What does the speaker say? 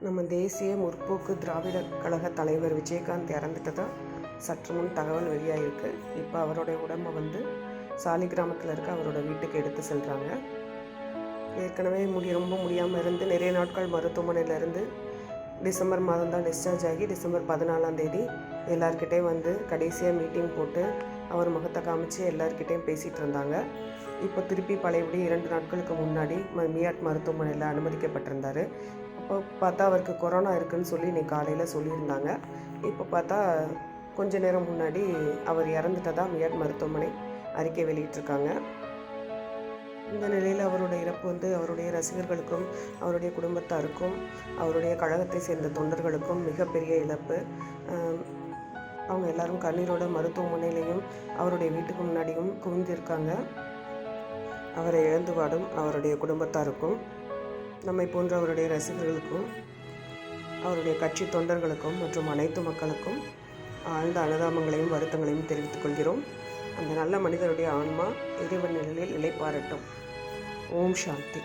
நம்ம தேசிய முற்போக்கு திராவிட கழக தலைவர் விஜயகாந்த் இறந்துட்டதா? சற்று முன் தகவல் வெளியாகிருக்கு இப்போ அவருடைய உடம்பை வந்து சாலிகிராமத்தில் இருக்க அவரோட வீட்டுக்கு எடுத்து செல்கிறாங்க ஏற்கனவே முடி ரொம்ப முடியாமல் இருந்து நிறைய நாட்கள் மருத்துவமனையிலேருந்து டிசம்பர் மாதம் தான் டிஸ்சார்ஜ் ஆகி டிசம்பர் பதினாலாம் தேதி எல்லார்கிட்டேயும் வந்து கடைசியாக மீட்டிங் போட்டு அவர் முகத்தை காமிச்சு எல்லார்கிட்டேயும் பேசிகிட்டு இருந்தாங்க. இப்போ திருப்பி பழையபடி இரண்டு நாட்களுக்கு முன்னாடி ம- மியாட் மருத்துவமனையில் அனுமதிக்கப்பட்டிருந்தார். அப்போ பார்த்தா அவருக்கு கொரோனா இருக்குன்னு சொல்லி இன்னைக்கு காலையில் சொல்லியிருந்தாங்க. இப்போ பார்த்தா கொஞ்ச நேரம் முன்னாடி அவர் இறந்துட்டதாக மியாட் மருத்துவமனை அறிக்கை வெளியிட்டிருக்காங்க. இந்த நிலையில் அவருடைய இறப்பு வந்து அவருடைய ரசிகர்களுக்கும் அவருடைய குடும்பத்தாருக்கும் அவருடைய கழகத்தை சேர்ந்த தொண்டர்களுக்கும் மிகப்பெரிய இழப்பு. அவங்க எல்லாரும் கண்ணீரோட மருத்துவமனையிலையும் அவருடைய வீட்டுக்கு முன்னாடியும் குவிந்திருக்காங்க. அவரை இழந்து வாடும் அவருடைய குடும்பத்தாருக்கும். நம்மை போன்ற அவருடைய ரசிகர்களுக்கும் அவருடைய கட்சி தொண்டர்களுக்கும் மற்றும் அனைத்து மக்களுக்கும் ஆழ்ந்த அனுதாபங்களையும் வருத்தங்களையும் தெரிவித்துக் கொள்கிறோம். அந்த நல்ல மனிதருடைய ஆன்மா இறைவன் நிலையில் இலைப்பாரட்டும் ஓம் சாந்தி.